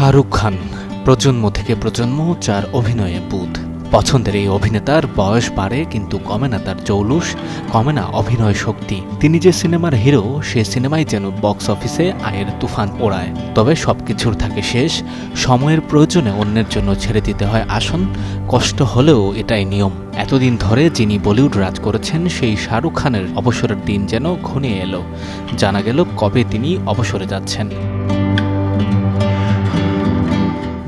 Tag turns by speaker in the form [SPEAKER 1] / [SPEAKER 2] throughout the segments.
[SPEAKER 1] শাহরুখ খান, প্রজন্ম থেকে প্রজন্ম যার অভিনয়ে বুধ পছন্দের এই অভিনেতার বয়স বাড়ে কিন্তু কমে না তার জৌলুস, কমে না অভিনয় শক্তি। তিনি যে সিনেমার হিরো, সে সিনেমাই যেন বক্স অফিসে আয়ের তুফান ওড়ায়। তবে সবকিছুর থাকে শেষ, সময়ের প্রয়োজনে অন্যের জন্য ছেড়ে দিতে হয় আসন, কষ্ট হলেও এটাই নিয়ম। এতদিন ধরে যিনি বলিউড রাজ করেছেন, সেই শাহরুখ খানের অবসরের দিন যেন ঘনিয়ে এলো। জানা গেল কবে তিনি অবসরে যাচ্ছেন।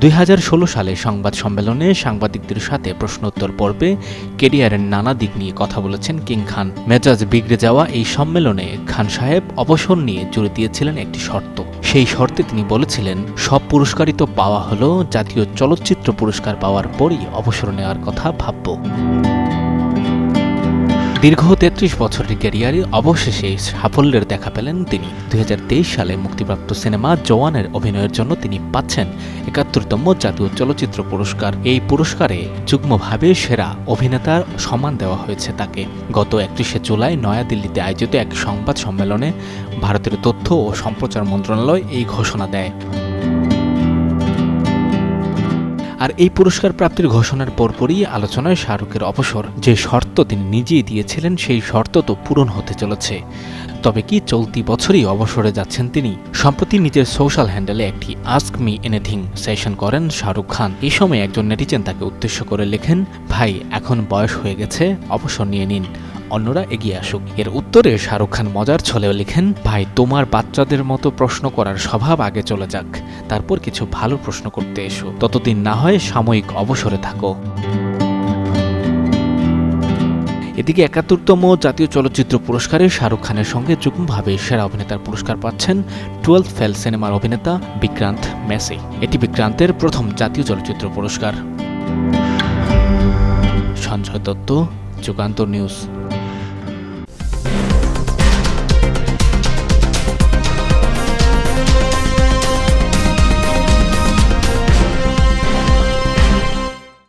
[SPEAKER 1] দুই হাজার ষোলো সালে সংবাদ সম্মেলনে সাংবাদিকদের সাথে প্রশ্নোত্তর পর্বে কেরিয়ারের নানা দিক নিয়ে কথা বলেছেন কিং খান। মেজাজ বিগড়ে যাওয়া এই সম্মেলনে খান সাহেব অবসর নিয়ে জুড়ে দিয়েছিলেন একটি শর্ত। সেই শর্তে তিনি বলেছিলেন, সব পুরস্কারই তো পাওয়া হলো, জাতীয় চলচ্চিত্র পুরস্কার পাওয়ার পরই অবসর নেওয়ার কথা ভাবব। দীর্ঘ তেত্রিশ বছরের ক্যারিয়ারে অবশেষে সাফল্যের দেখা পেলেন তিনি। দুই হাজার তেইশ সালে মুক্তিপ্রাপ্ত সিনেমা জওয়ানের অভিনয়ের জন্য তিনি পাচ্ছেন একাত্তরতম জাতীয় চলচ্চিত্র পুরস্কার। এই পুরস্কারে যুগ্মভাবে সেরা অভিনেতার সম্মান দেওয়া হয়েছে তাকে। গত একত্রিশে জুলাই নয়াদিল্লিতে আয়োজিত এক সংবাদ সম্মেলনে ভারতের তথ্য ও সম্প্রচার মন্ত্রণালয় এই ঘোষণা দেয়। আর এই পুরস্কার প্রাপ্তির ঘোষণার পরপরই আলোচনায় শাহরুখের অবসর। যে শর্ত তিনি নিজেই দিয়েছিলেন, সেই শর্ত তো পূরণ হতে চলেছে। তবে কি চলতি বছরই অবসরে যাচ্ছেন তিনি? সম্প্রতি নিজের সোশ্যাল হ্যান্ডেলে একটি আস্ক মি এনিথিং সেশন করেন শাহরুখ খান। এই সময় একজন নেটিজেন তাকে উদ্দেশ্য করে লেখেন, ভাই, এখন বয়স হয়ে গেছে, অবসর নিয়ে নিন। অন্যরা এগিয়ে আসুক। এর উত্তরে শাহরুখ খান মজার ছলেও লিখেন, ভাই, তোমার বাচ্চাদের মতো প্রশ্ন করার স্বভাব আগে চলে যাক। তারপর কিছু ভালো প্রশ্ন করতে এসো। ততদিন না হয় সাময়িক অবসরে থাকো। এদিকে একাত্তরতম জাতীয় চলচ্চিত্র পুরস্কারে শাহরুখ খানের সঙ্গে যুগ্মভাবে সেরা অভিনেতার পুরস্কার পাচ্ছেন টুয়েলভ ফেল সিনেমার অভিনেতা বিক্রান্ত মেসি। এটি বিক্রান্তের প্রথম জাতীয় চলচ্চিত্র পুরস্কার। সঞ্জয় দত্ত, যুগান্তর নিউজ।